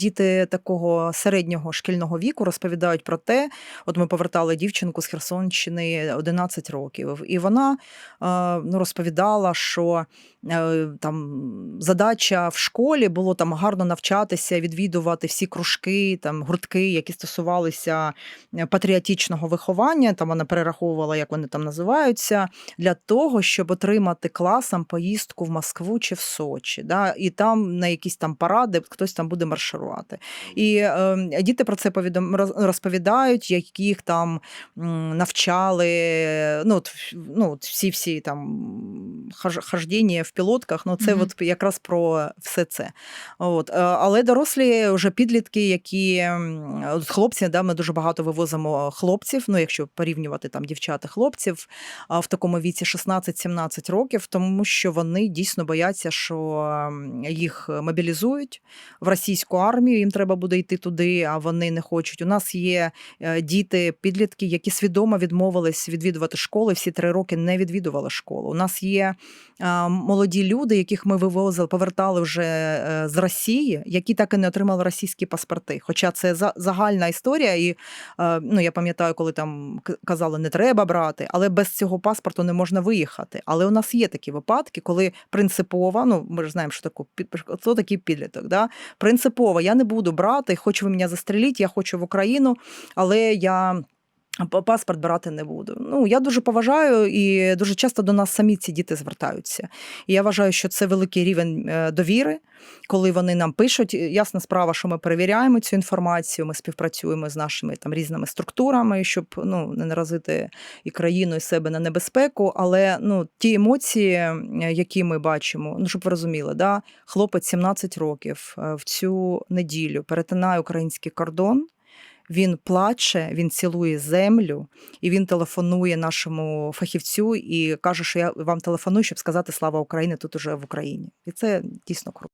Діти такого середнього шкільного віку розповідають про те, от ми повертали дівчинку з Херсонщини 11 років, і вона е, ну, розповідала, що е, там задача в школі було там гарно навчатися, відвідувати всі кружки, там гуртки, які стосувалися е, патріотичного виховання. Там вона перераховувала, як вони там називаються, для того, щоб отримати класом поїздку в Москву чи в Сочі. Да? І там на якісь там паради хтось там буде марширувати. І е, діти про це повідом розповідають, як їх там навчали. Ну, ну, всі всі там хождіння в пілотках. Ну, це Мгм. от якраз про все це. От. е, Але дорослі вже підлітки, які м, хлопці, да, ми дуже багато вивозимо хлопців. Ну, якщо порівнювати там дівчат і хлопців в такому віці 16-17 років, тому що вони дійсно бояться, що їх мобілізують в російську армію. Їм треба буде йти туди, а вони не хочуть. У нас є е, діти, підлітки, які свідомо відмовились відвідувати школи. Всі три роки не відвідували школу. У нас є молоді люди, яких ми вивозили, повертали вже е, з Росії, які так і не отримали російські паспорти. Хоча це загальна історія, і е, ну я пам'ятаю, коли там казали, не треба брати, але без цього паспорту не можна виїхати. Але у нас є такі випадки, коли принципово, ну ми ж знаємо, що під- хто такий підліток. Да? Принципово я не буду брати, хоч ви мене застреліть, я хочу в Україну, але я. Паспорт брати не буду. Ну я дуже поважаю, і дуже часто до нас самі ці діти звертаються. І я вважаю, що це великий рівень е, довіри, коли вони нам пишуть. Ясна справа, що ми перевіряємо цю інформацію. Ми співпрацюємо з нашими там різними структурами, щоб ну не наразити і країну, і себе на небезпеку. Але ну ті емоції, які ми бачимо, ну щоб ви розуміли, да, хлопець 17 років е, в цю неділю перетинає український кордон. Він плаче, він цілує землю, і він телефонує нашому фахівцю і каже, що я вам телефоную, щоб сказати слава Україні тут уже в Україні. І це дійсно круто.